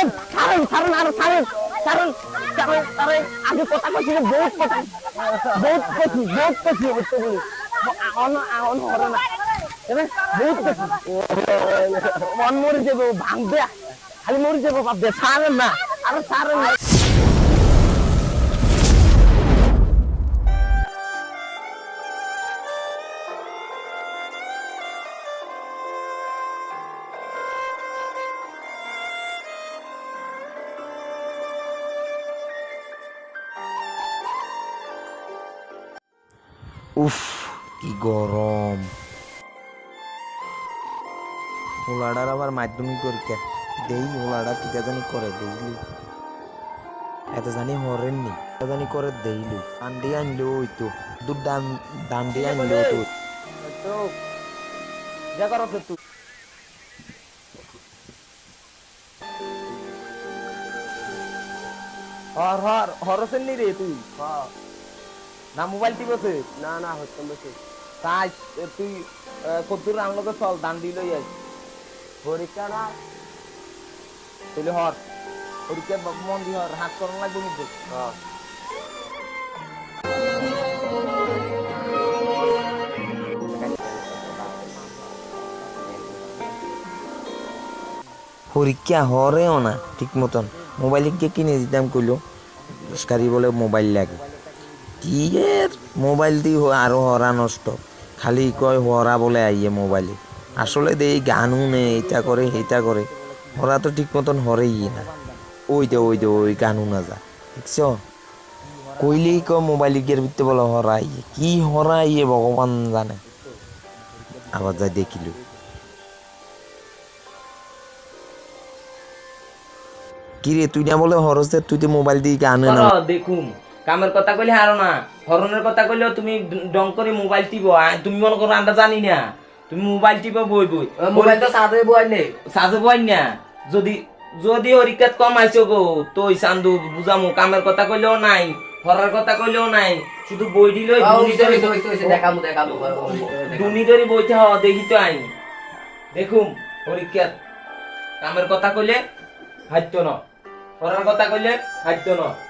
আর আগে কথা কইছি বহুত কথা। বহুত কইছি, বহুত বুঝতে বলি। বহুত মন মরে যাবে, ভাঙবে। খালি মরে যাবে বাপ সারেন না, আর ছাড়েন না। উফ, কি গরম। হোলাডার আবার মাধ্যমিক পরীক্ষা। দেই হোলাডা কিটা জানি করে দেইলি। এত জানি হরেননি এত জানি করে দেইলু। ডান্ডি আনলো ওই তো দু ডান ডান্ডি আনলো তো। যা হর হর হরসেন নি রে তুই। না মোবাইল টিপছে না না হচ্ছে বসে তাই তুই কদ্দুর আনলোকে চল দান্ডি লই আস পরীক্ষা না? তাহলে হর পরীক্ষা মন দি হর হাত করন লাগবে কিন্তু। হ্যাঁ। পরীক্ষা হরেও না ঠিক মতন। মোবাইল গিয়ে কিনে দিতাম কইলো পুরস্কারই বলে মোবাইল লাগে। কি এর মোবাইল দিয়ে হ- আরও হরা নষ্ট। খালি কয় হরা বলে আইয়ে মোবাইলে। আসলে দেই গানও নেই এটা করে, সেইটা করে। হরা তো ঠিক মতন হরেই না। ওই দে ওই দে, ওই গানও না যা। দেখছ? কইলেই ক মোবাইল গিয়ে ভিতরে বলে হরা আইয়ে কি হরা আইয়ে ভগবান জানে। আবার যাই দেখিলু। কিরে, তুই না বলে হরসে তুই তো মোবাইল দিয়ে গান না দেখুম। কামের কথা কইলে হারো না। হরনের কথা কইলেও তুমি ড- করে মোবাইল টিপো। তুমি মনে করো আমরা জানি না। তুমি মোবাইল টিপো বই বই। মোবাইল তো সাথে বইলে সাজে বই না। যদি যদি হরিকাত কম আইছো গো তো চান্দু বুঝামু। কামের কথা কইলেও নাই হরার কথা কইলেও নাই। শুধু বই ধরে দেখামু দেখামু দুনি ধরে বইতে হওয়া দেখি তো আইন দেখুম হরিকাত কামের কথা কইলে হাইতো না। হরার কথা কইলে হাইতো না।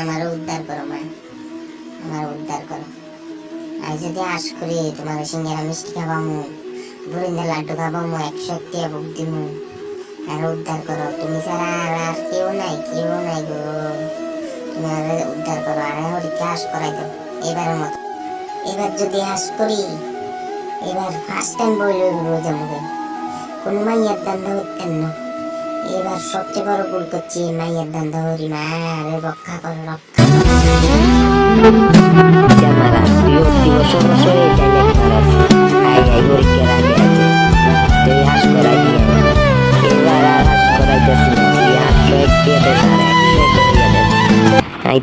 আমার উদ্ধার করো, মা। আমার উদ্ধার করো। আজ যদি আশ করি তোমার সিঙ্গারা মিষ্টি খাবামু বুড়িন্দা লাড্ডু খাবামু একশো একটা বুক দিমু। আর উদ্ধার করো। তুমি ছাড়া আর কেউ নাই কেউ নাই গো। তুমি আর উদ্ধার করো, আর হরিকে আশ করাই দাও এবারের মতো। এবার যদি আশ করি, এবার ফার্স্ট টাইম বইল রোজ আমাকে কোনো মাইয়ার দান্দা হতেন না। এবার সবচেয়ে বড় ভুল করছি, মাইয়ের দান্দা হরি মা, আরে রক্ষা কর, রক্ষা না।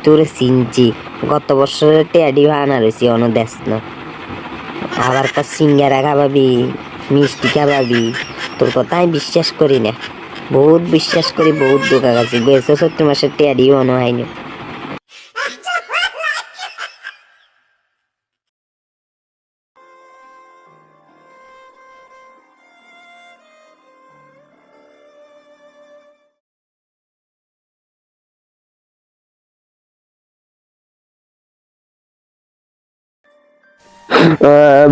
তোর গত বছরের টেয়াডি ভাড়া রয়েছি দেশ না। আবার সিঙ্গারা খাবাবি, মিষ্টি খাবাবি, তোর কথা আমি বিশ্বাস করি না। বহুত বিশ্বাস করি বহুত দোকা গেছি গেছে সত্যি মাসের টেয়াডিও অন হয়নি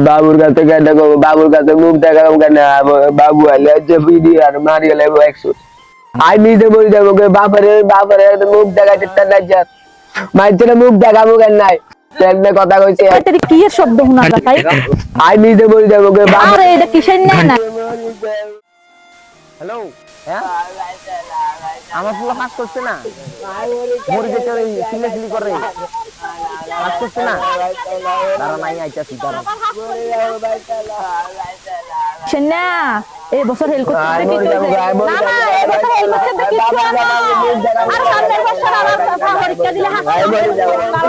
বাবুর কাছে কেন বাবুর কাছে মুখ দেখালাম কেন? বাবু আলে যে ভিডিও আর মারি গেলে একশো। আই নিজে বলি যাব বাপারে বাপারে মুখ দেখাচ্ছে তার না যা মাইছে মুখ দেখাবো কেন নাই? কথা কইছে। এটা কি শব্দ শোনা যায় আই নিজে বলি যাব আরে এটা কিসের না না হ্যালো হ্যাঁ আমার পুরো হাস করছে না মরে যেতে সিলে সিলি করে হাস করছে না দাঁড়া নাই আইতাছি দাঁড়া কিসের এই বছর হেল করতে মরে না না এই বছর হেল করতে। আর সামনের বছর পরীক্ষা দিলে না,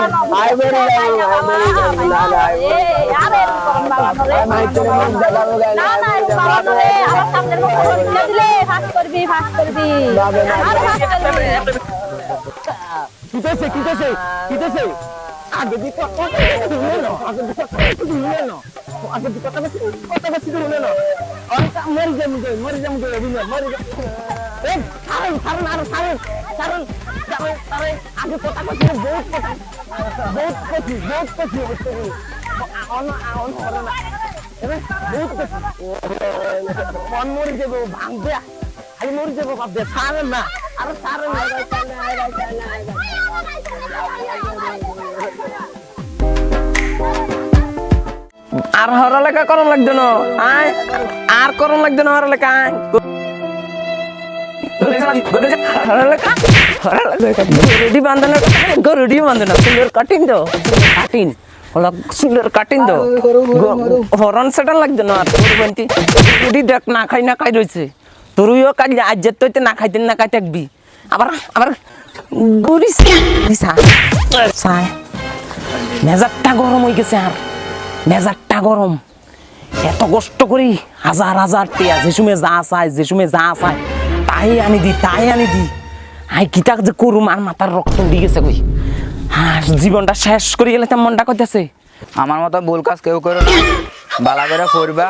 না, বাবা না না বাবা সামনের বছর পাস করবি পাস করবি আর করবি কিতেছে কিতেছে কিতেছে আগে দি কথা শুনে না আগে দি শুনে না আগে দি কথা বেশি কথা বেশি শুনে না অনেক মরে যাব গে মরে যাব গে অভিনয় মরে যাব ছাড়ুন ছাড়ুন আর ছাড়ুন ছাড়ুন ছাড়ুন আগে কথা কথা বহুত কথা বহুত কথা বহুত কথা হচ্ছে অন অন হরে না বহুত কথা মন মরে যাব ভাঙবে খালি মরে যাব ভাববে ছাড়েন না। আর ছাড়েন না আর হরা লেখা করন লাগতো না আয়। আর করন লাগতো না হরা লেখা সুন্দর কাটিং তো কাটিং হলো সুন্দর কাটিং তো। হরন সেটা লাগতো না আর দেখ না খাই না খাই রয়েছে। তোরও কাজ আজ তো না খাইতে না খাই থাকবি। আবার আবার গরি সায় মেজারটা গরম হয়ে গেছে আর মেজারটা গরম। এত কষ্ট করি হাজার হাজার টিয়া, যে সময় যা চায়, যে সময় যা চায়, তাই আনি দি, তাই আনি দি। আই, কিতা যে করুম আর মাথার রক্ত উড়ি গেছে কই। আর জীবনটা শেষ করে গেলে তেমন মনটা করতেছে। আমার মতো ভুল কাজ কেউ করো না। বালা করে পড়বা,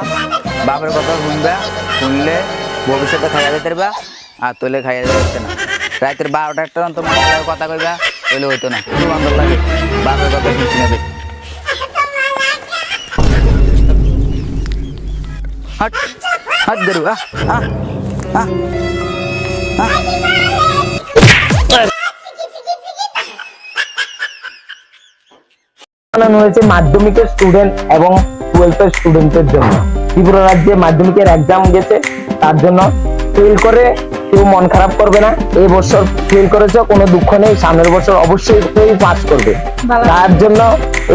বাপের কথা শুনবা, শুনলে ভবিষ্যতে খাইয়া যেতে পারবা? আর তোলে খাইয়া যেতে না। রাতের বারোটা একটা মনে কথা কইবা তোলে হইতো না। আন্দোলন লাগে। বাপের কথা শুনছি না হাট হাট ধরু আহ আহ আহ। হয়েছে মাধ্যমিকের স্টুডেন্ট এবং টুয়েলভের স্টুডেন্টের জন্য। ত্রিপুরা রাজ্যে মাধ্যমিকের এক্সাম গেছে। তার জন্য ফেল করে কেউ মন খারাপ করবে না। এই বছর ফেল করেছ কোনো দুঃখ নেই। সামনের বছর অবশ্যই কেউ পাস করবে। তার জন্য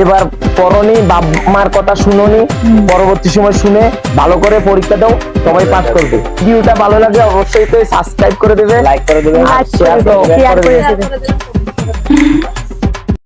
এবার পড়নি বাপ মার কথা শুনোনি পরবর্তী সময় শুনে ভালো করে পরীক্ষা দাও সবাই পাস করবে। ভিডিওটা ভালো লাগে অবশ্যই তো সাবস্ক্রাইব করে দেবে। লাইক করে দেবে। আর শেয়ার করে দেবে।